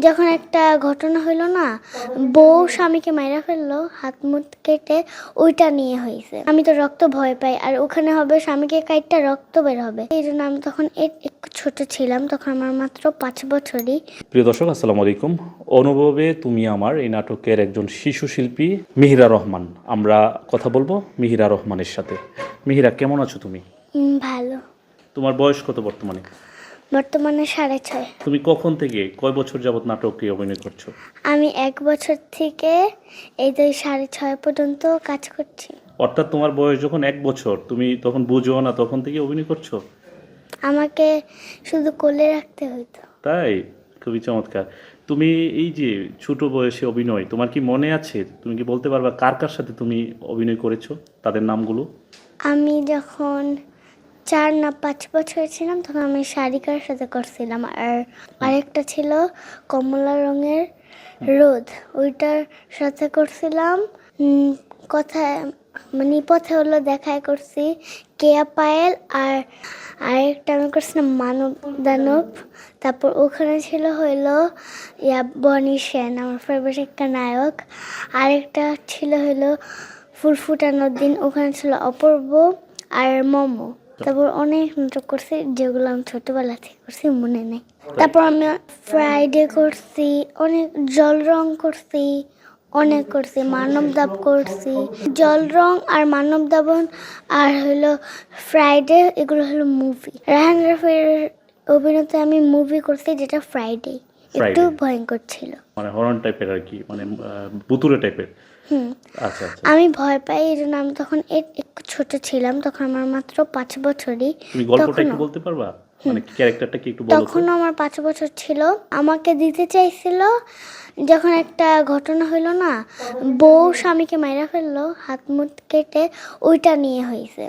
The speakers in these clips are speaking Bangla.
যখন একটা ঘটনা হইল না বউ স্বামীকে মাইরা ফেলল হাত মুখ কেটে ওইটা নিয়ে হয়েছে আমি তো রক্ত ভয় পাই আর ওখানে হবে স্বামীকে কাইটটা রক্ত বের হবে। এই জন্য আমি তখন একটু ছোট ছিলাম তখন আমার মাত্র পাঁচ বছরই। প্রিয় দর্শক আসসালামু আলাইকুম। অনুভবে তুমি আমার এই নাটকের একজন শিশু শিল্পী মিহিরা রহমান। আমরা কথা বলব মিহিরা রহমানের সাথে। মিহিরা কেমন আছো তুমি? ভালো। তোমার বয়স কত বর্তমানে? বর্তমানে সাড়ে ছয়। তুমি কখন থেকে কয় বছর যাবত নাটকে অভিনয় করছ? আমি এক বছর থেকে এই যে সাড়ে ছয় পর্যন্ত কাজ করছি। অর্থাৎ তোমার বয়স যখন এক বছর তুমি তখন বুঝো না তখন থেকে অভিনয় করছ? আমাকে শুধু কোলে রাখতে হইতো। তাই? খুবই চমৎকার। তুমি এই যে ছোট বয়সে অভিনয় তোমার কি মনে আছে? তুমি কি বলতে পারবা কার কার সাথে তুমি অভিনয় করেছ তাদের নামগুলো? আমি যখন চার না পাঁচ বছর ছিলাম, তখন আমি শারিকার সাথে করছিলাম। আর আরেকটা ছিল কমলা রঙের রোদ, ওইটার সাথে করছিলাম। কথায় মানে পথে হলো দেখায় করছি কেয়া পায়েল আর আরেকটা আমি করছিলাম মানব দানব। তারপর ওখানে ছিল হইল, ইয়া, বনি সেন, আমার ফেভারিট একটা নায়ক। আরেকটা ছিল হইল ফুল ফুটানোর দিন ওখানে ছিল অপূর্ব আর মোমো। তারপর অনেক নাটক করছি যেগুলো আমি ছোটবেলা থেকে করছি মনে নেই। তারপর আমি ফ্রাইডে করছি অনেক জল রং করছি অনেক করছি মানব দাব করছি। জল রং আর মানব দাবন আর হলো ফ্রাইডে এগুলো হলো মুভি রাহান রাফির অভিনেতা আমি মুভি করছি যেটা ফ্রাইডে একটু ভয়ঙ্কর ছিল। মানে হরন টাইপের আর কি মানে আহ, টাইপের হুম। আচ্ছা আচ্ছা। আমি ভয় পাই এই জন্য আমি তখন ছোট ছিলাম তখন আমার মাত্র পাঁচ বছরই। তুমি গল্পটা একটু বলতে পারবা? মানে ক্যারেক্টারটা কি একটু বলো তো। আমার পাঁচ বছর ছিল। আমাকে দিতে চাইছিল যখন একটা ঘটনা হইল না বউ স্বামীকে মাইরা ফেলল হাত মুখ কেটে ওইটা নিয়ে হয়েছে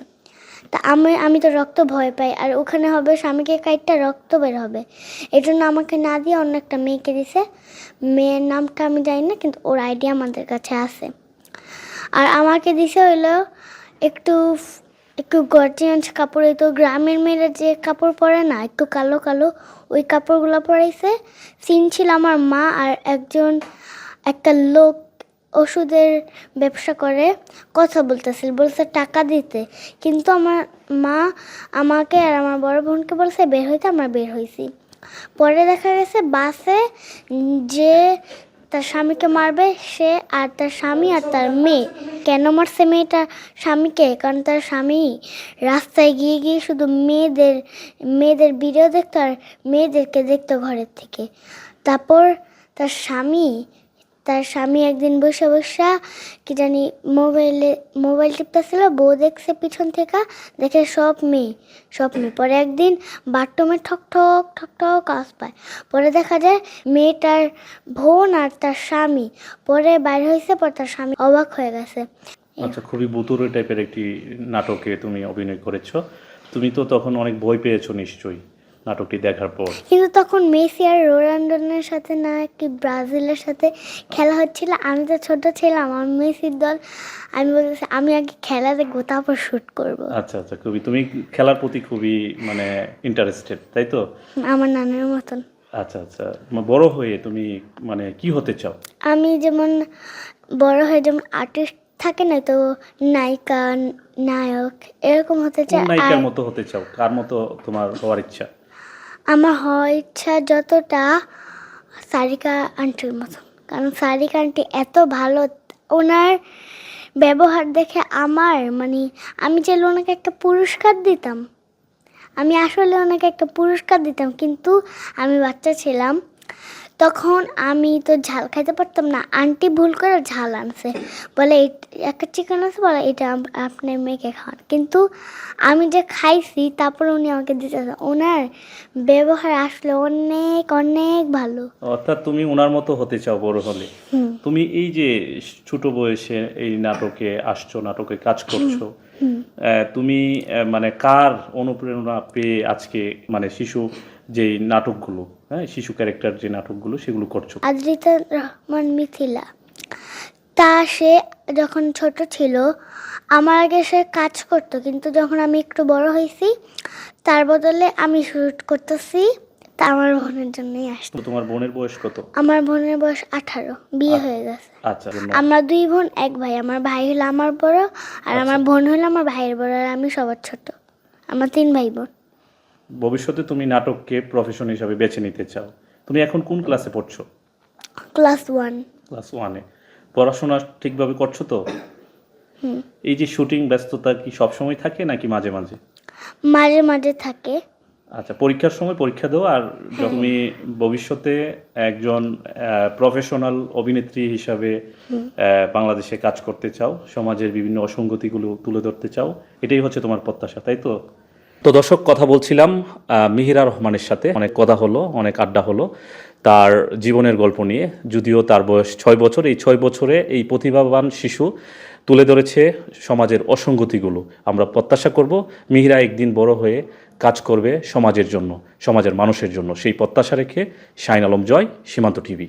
তা আমি আমি তো রক্ত ভয় পাই আর ওখানে হবে স্বামীকে কাইটটা রক্ত বের হবে। এই জন্য আমাকে না দিয়ে অন্য একটা মেয়েকে দিছে। মেয়ের নামটা আমি জানি না কিন্তু ওর আইডিয়া আমাদের কাছে আছে। আর আমাকে দিছে হইল একটু একটু গর্জিয়ান্স কাপড় তো গ্রামের মেয়েরা যে কাপড় পরে না, একটু কালো কালো, ওই কাপড়গুলো পরাইছে। সিন ছিল আমার মা আর একজন, একটা লোক ওষুধের ব্যবসা করে, কথা বলতেছিল, বলছে টাকা দিতে। কিন্তু আমার মা আমাকে আর আমার বড় বোনকে বলছে, বের হইতে আমরা বের হয়েছি পরে দেখা গেছে বাসে যে তার স্বামীকে মারবে সে আর তার স্বামী আর তার মেয়ে। কেন মারছে মেয়েটা স্বামীকে? কারণ তার স্বামী রাস্তায় গিয়ে গিয়ে শুধু মেয়েদের মেয়েদের ভিডিও দেখতো আর মেয়েদেরকে দেখতো ঘরের থেকে। তারপর তার স্বামী তার স্বামী একদিন বসে বসে কি জানি মোবাইলে, মোবাইল টিপতেছিল, বউ দেখছে পিছন থেকে, দেখে সব মেয়ে সব মেয়ে। পরে একদিন বাথরুমে ঠক ঠক ঠক ঠক পায়। পরে দেখা যায় মেয়েটার বোন আর তার স্বামী। পরে বাইরে হয়েছে, পর তার স্বামী অবাক হয়ে গেছে। আচ্ছা খুবই বুতুরে টাইপের একটি নাটকে তুমি অভিনয় করেছ। তুমি তো তখন অনেক ভয় পেয়েছ নিশ্চয়ই। নাটকটি দেখার পর। কিন্তু তখন মেসি আর রোনাল্ডোনের সাথে না কি ব্রাজিলের সাথে খেলা হচ্ছিল। আমি তো ছোট ছিলাম আর মেসির দল আমি বলতেছি আমি আগে খেলা দেখব তারপর শ্যুট করব। আচ্ছা আচ্ছা খুবই তুমি খেলার প্রতি খুবই মানে ইন্টারেস্টেড তাই তো? আমার নানার মতন। আচ্ছা আচ্ছা বড় হয়ে তুমি মানে কি হতে চাও? আমি যেমন বড় হয়ে যেমন আর্টিস্ট থাকে না তো নায়িকা নায়ক এরকম হতে চাই। নায়িকার মতো হতে চাও? কার মতো তোমার হওয়ার ইচ্ছা? আমার হওয়ার ইচ্ছা যতটা সারিকা আন্টির মতন কারণ সারিকা আন্টি এত ভালো, ওনার ব্যবহার দেখে আমার মানে আমি চাইলে ওনাকে একটা পুরস্কার দিতাম। আমি আসলে ওনাকে একটা পুরস্কার দিতাম, কিন্তু আমি বাচ্চা ছিলাম। তখন আমি তো ঝাল খাইতে পারতাম না। আন্টি ভুল করে ঝাল আনছে। বলে একটা চিকেন আছে বলে এটা আপ- আপনার মেয়েকে খাওয়ান। কিন্তু আমি যে খাইছি তারপরে উনি আমাকে দিতে ওনার ব্যবহার আসলে অনেক অনেক ভালো। অর্থাৎ তুমি ওনার মতো হতে চাও বড় হলে। তুমি এই যে ছোট বয়সে এই নাটকে আসছো নাটকে কাজ করছ তুমি মানে কার অনুপ্রেরণা পেয়ে আজকে মানে শিশু যে নাটকগুলো? হ্যাঁ শিশু ক্যারেক্টার যে নাটকগুলো সেগুলো করছ। আদ্রিতা রহমান মিথিলা। তা সে যখন ছোট ছিল আমার আগে সে কাজ করতো কিন্তু যখন আমি একটু বড় হয়েছি তার বদলে আমি শ্যুট করতেছি তা আমার বোনের জন্যই আসছি। তো তোমার বোনের বয়স কত? আমার বোনের বয়স আঠারো বিয়ে হয়ে গেছে। আচ্ছা আমরা দুই বোন এক ভাই। আমার ভাই হলো আমার বড় আর আমার বোন হলো আমার ভাইয়ের বড় আর আমি সবার ছোট। আমার তিন ভাই বোন। ভবিষ্যতে তুমি নাটককে প্রফেশন হিসাবে বেছে নিতে চাও। তুমি এখন কোন ক্লাসে পড়ছো? ক্লাস ওয়ান ক্লাস ওয়ানে পড়াশোনা ঠিকভাবে করছ তো? এই যে শুটিং ব্যস্ততা কি সবসময় থাকে নাকি মাঝে মাঝে? মাঝে মাঝে থাকে। আচ্ছা পরীক্ষার সময় পরীক্ষা দাও আর তুমি ভবিষ্যতে একজন প্রফেশনাল অভিনেত্রী হিসাবে বাংলাদেশে কাজ করতে চাও সমাজের বিভিন্ন অসঙ্গতিগুলো তুলে ধরতে চাও এটাই হচ্ছে তোমার প্রত্যাশা তাই তো? তো দর্শক, কথা বলছিলাম মিহিরা রহমানের সাথে। অনেক কথা হলো, অনেক আড্ডা হলো তার জীবনের গল্প নিয়ে। যদিও তার বয়স ছয় বছর, এই ছয় বছরে এই প্রতিভাবান শিশু তুলে ধরেছে সমাজের অসঙ্গতিগুলো। আমরা প্রত্যাশা করব মিহিরা একদিন বড় হয়ে কাজ করবে সমাজের জন্য, সমাজের মানুষের জন্য। সেই প্রত্যাশা রেখে শাইন আলম জয়, সীমান্ত টিভি।